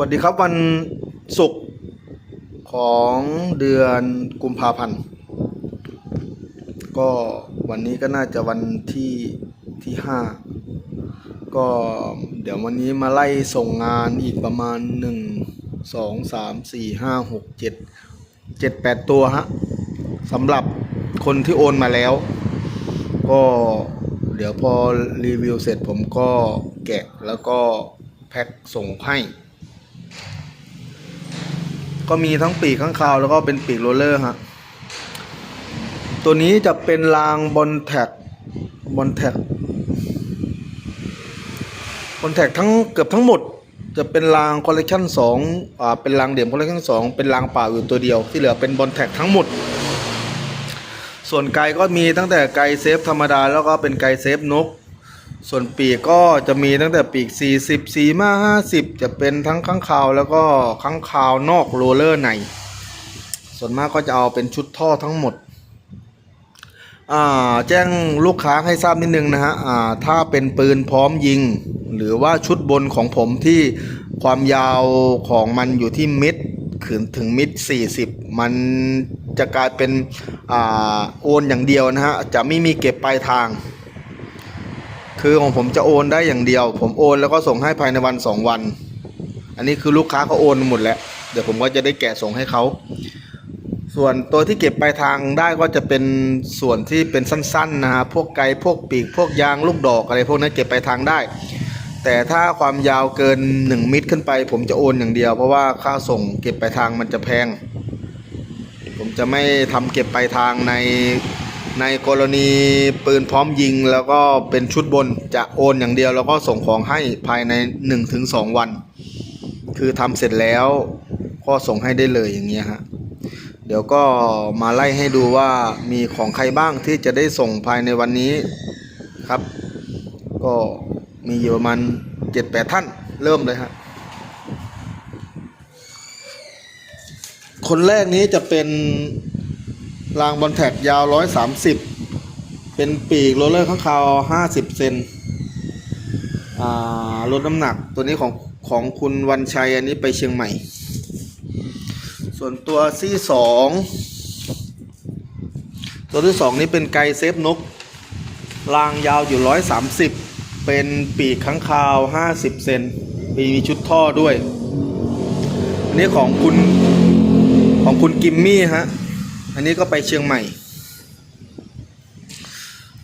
วัสดีครับวันศุกร์ของเดือนกุมภาพันธ์ ก็วันนี้ก็น่าจะวันที่ที่ห้าก็เดี๋ยววันนี้มาไล่ส่งงานอีกประมาณหนึ่งสองสามสี่ห้าหกเจ็ดเจ็ดแปดตัวฮะสำหรับคนที่โอนมาแล้ว ก็เดี๋ยวพอรีวิวเสร็จผมก็แกะแล้วก็แพ็คส่งให้ ก็มีทั้งปีกข้างคาว แล้วก็เป็นปีกโรลเลอร์ฮะ ตัวนี้จะเป็นรางบอลแท็กบอลแท็กบอลแท็กทั้งเกือบทั้งหมด จะเป็นรางคอลเลกชันสองอ่าเป็นรางเดี่ยมคอลเลกชันสองเป็นรางเปล่าอยู่ตัวเดียว ที่เหลือเป็นบอลแท็กทั้งหมด ส่วนไกก็มีตั้งแต่ไกเซฟธรรมดาแล้วก็เป็นไกเซฟนก ส่วนปีกก็จะมีตั้งแต่ปีก 40 4มา50 จะเป็นทั้งข้างคาวแล้วก็ข้างคาวนอกโรเลอร์ใน ส่วนมากก็จะเอาเป็นชุดท่อทั้งหมด แจ้งลูกค้าให้ทราบนิดนึงนะฮะถ้าเป็นปืนพร้อมยิง หรือว่าชุดบนของผมที่ความยาวของมันอยู่ที่มิดขึนถึงมิด 40 มันจะกลายเป็นอโอนอย่างเดียวนะฮะ จะไม่มีเก็บปลายทาง คือของผมจะโอนได้อย่างเดียว ผมโอนแล้วก็ส่งให้ภายในวันสองวัน อันนี้คือลูกค้าเขาโอนหมดแล้ว เดี๋ยวผมก็จะได้แกะส่งให้เขา ส่วนตัวที่เก็บปลายทางได้ก็จะเป็นส่วนที่เป็นสั้นๆนะฮะพวกไกพวกปีก พวกยางลูกดอกอะไรพวกนั้นเก็บปลายทางได้ แต่ถ้าความยาวเกิน 1 มิตรขึ้นไป ผมจะโอนอย่างเดียว เพราะว่าค่าส่งเก็บปลายทางมันจะแพง ผมจะไม่ทำเก็บปลายทางใน ในกรณีปืนพร้อมยิงแล้วก็เป็นชุดบนจะโอนอย่างเดียว แล้วก็ส่งของให้ภายใน 1-2 วัน คือทำเสร็จแล้วก็ส่งให้ได้เลยอย่างเงี้ยฮะเดี๋ยวก็มาไล่ให้ดูว่ามีของใครบ้างที่จะได้ส่งภายในวันนี้ครับ ก็มีอยู่ประมาณ7-8ท่านเริ่มเลยฮะคนแรกนี้จะเป็น รางบอลแท็กยาว 130 เป็นปีกโรลเลอร์ข้างคาว 50 เซนอ่าลดน้ำหนักตัวนี้ของของคุณวันชัยอันนี้ไปเชียงใหม่ ส่วนตัวที่สองตัวที่สองนี้เป็นไกเซฟนกรางยาวอยู่ 130 เป็นปีกข้างคาว 50 เซนมีชุดท่อด้วย อันนี้ของคุณของคุณกิมมี่ฮะ อันนี้ก็ไปเชียงใหม่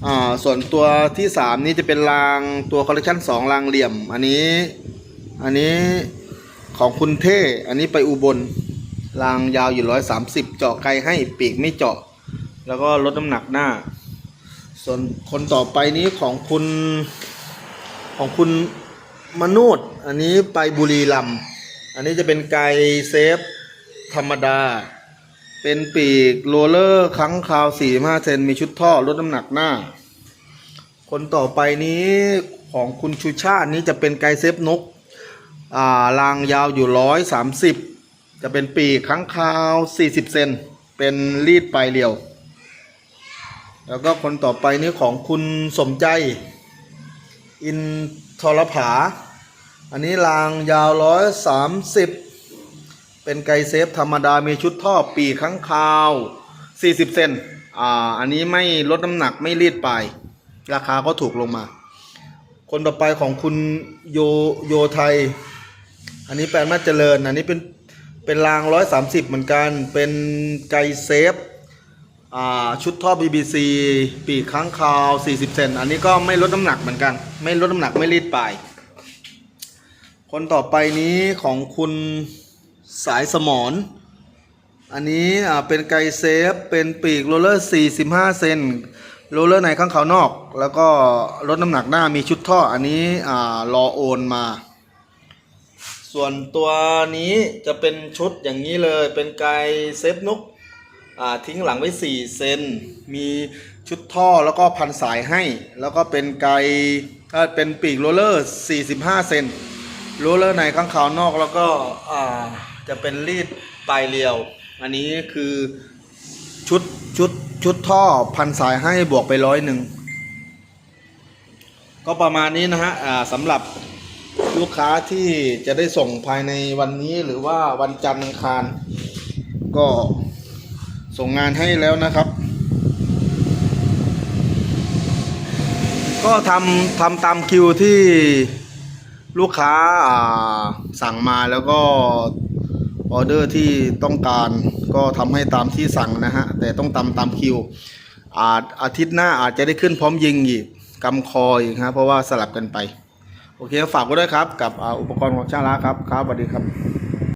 อ่า ส่วนตัวที่สามนี้จะเป็นรางตัวคอลเลคชันสองรางเหลี่ยม อันนี้ อันนี้ของคุณเท่ อันนี้ไปอุบล รางยาวอยู่ร้อยสามสิบเจาะไกลให้ปีกไม่เจาะ แล้วก็ลดน้ำหนักหน้า ส่วนคนต่อไปนี้ของคุณของคุณมโนดอันนี้ไปบุรีรัมย์อันนี้จะเป็นไกเซฟธรรมดา เป็นปีกโรลเลอร์ครั้งคราว45เซนมีชุดท่อลดน้ำหนักหน้า คนต่อไปนี้ของคุณชูชาตินี้จะเป็นไกเซฟนกอ่ารางยาวอยู่ 130 จะเป็นปีกครั้งคราว 40 เซนเป็นรีดปลายเรียว แล้วก็คนต่อไปนี้ของคุณสมใจ อินทรผา อันนี้รางยาว 130 เป็นไกเซฟธรรมดามีชุดท่อปีกข้างคาว 40 เซนอ่าอันนี้ไม่ลดน้ำหนักไม่รีดปลายราคาก็ถูกลงมา คนต่อไปของคุณโยโยไทย อันนี้แปลนมาเจริญ อันนี้เป็นเป็นราง 130 เหมือนกัน เป็นไกเซฟอ่าชุดท่อ BBC ปีกข้างคาว 40 เซน อันนี้ก็ไม่ลดน้ำหนักเหมือนกัน ไม่ลดน้ำหนักไม่รีดปลายคนต่อไปนี้ของคุณ สายสมอนอันนี้เป็นไกเซฟ เป็นปีกโรลเลอร์ 45 เซนโรลเลอร์ในข้างขานอก แล้วก็ลดน้ำหนักหน้ามีชุดท่ออันนี้รอโอนมา ส่วนตัวนี้จะเป็นชุดอย่างนี้เลย เป็นไกเซฟนุกทิ้งหลังไว้ 4 เซน มีชุดท่อแล้วก็พันสายให้ แล้วก็เป็นไกลเอ่อเป็นปีกโรลเลอร์ 45 เซนโรลเลอร์ในข้างขานอกแล้วก็อ่า จะเป็นรีดปลายเรียว อันนี้คือชุดชุดชุดท่อพันสายให้บวกไปร้อยหนึ่งก็ประมาณนี้นะฮะอ่าสำหรับลูกค้าที่จะได้ส่งภายในวันนี้หรือว่าวันจันทร์อังคาร ก็ส่งงานให้แล้วนะครับ ก็ทำทำตามคิวที่ลูกค้าอ่าสั่งมาแล้วก็ ออเดอร์ที่ต้องการก็ทำให้ตามที่สั่งนะฮะ แต่ต้องตามตามคิว อาจอาทิตย์หน้าอาจจะได้ขึ้นพร้อมยิงอีกกำคออีกฮะเพราะว่าสลับกันไป โอเคฝากไว้ด้วยครับ กับอุปกรณ์ของช่างละครับครับสวัสดีครับ